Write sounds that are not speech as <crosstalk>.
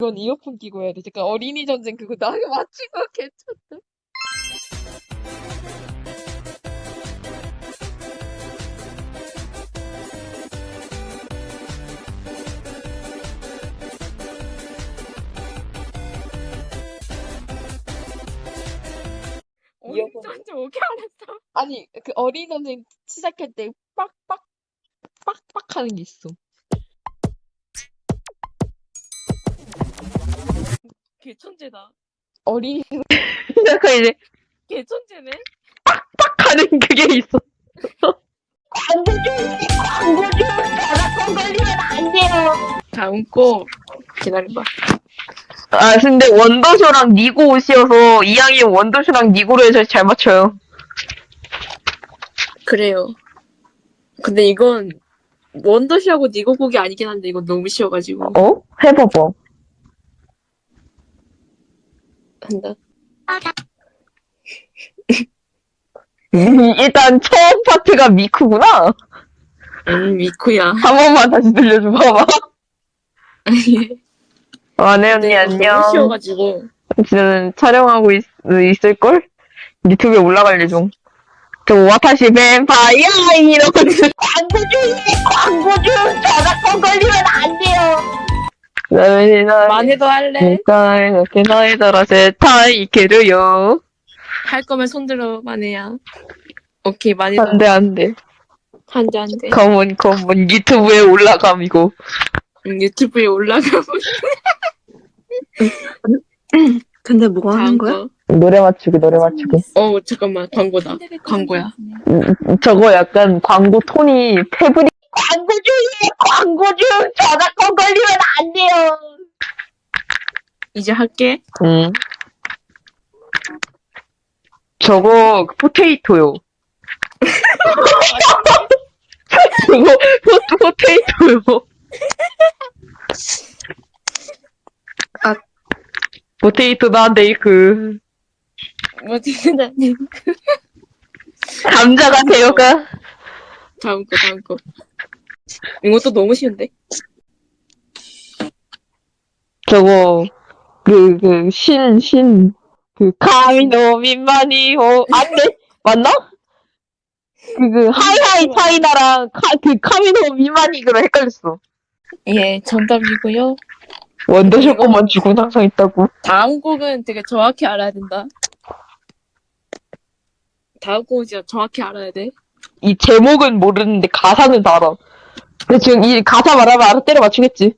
이건 이어폰 끼고 해야 돼. 잠깐 어린이 전쟁 그거 나게 맞춘 거 괜찮다. 어린이 전쟁 오게 알았어. 아니 그 어린이 전쟁 시작할 때 빡빡 빡빡 하는 게 있어. 개천재다. 어린이 <laughs> 약간 이제 개천재네. 하는 그게 있어. 광고 좀, 광고 좀, 저작권 걸리면 안 돼요. 다음 거 기다려봐. 아, 근데 원더쇼랑 니고 옷이어서 이왕이 원더쇼랑 니고로 해서 잘 맞춰요. 그래요. 근데 이건 원더시하고 니고곡이 아니긴 한데 이건 너무 쉬워가지고 어? 해봐봐. 한다. 음, 일단 처음 파트가 미쿠구나. 음 미쿠야. 한 번만 다시 들려줘 봐봐. 아, 네 언니 이건 안녕. 너무 쉬워가지고 지금 촬영하고 있, 있을 걸? 유튜브에 올라갈 예정. 저 와타시 뱀파이어 이러고 광고 중 광고 중 저작권 걸리면 안 돼요. 만회도 할래? 이렇게 나이더라 세타이케르요. 할 거면 손들어 만회야. 오케이 만회도 안 돼 안돼. 한대 한대. 검은 검은 유튜브에 올라감이고. 음, 유튜브에 올라가면 <laughs> 근데 뭐 하는 거야? 거. 노래 맞추기 노래 맞추기. 어 잠깐만 광고다. 광고야. 음, 저거 약간 광고 톤이 패브릭 광고 중 저작권 걸리면 안 돼요. 이제 할게. 응. 저거 포테이토요. 저거 포, 포테이토요. 아. 포테이토 나한테 <laughs> 그뭐 진짜 감자가 되어가. 다음 거 다음 거. 이것도 너무 쉬운데? 저거 그 그 신 신 그 카미노 민마니 호 안돼 맞나? 그 그 하이하이 차이나랑 카, 그 카미노 민마니그로 헷갈렸어. 예 정답이고요. 원더쇼 것만 주고 항상 있다고. 다음 곡은 되게 정확히 알아야 된다. 다음 곡은 진짜 정확히 알아야 돼. 이 제목은 모르는데 가사는 다 알아. 근데 지금 이 가사 말하면 알아 때려 맞추겠지.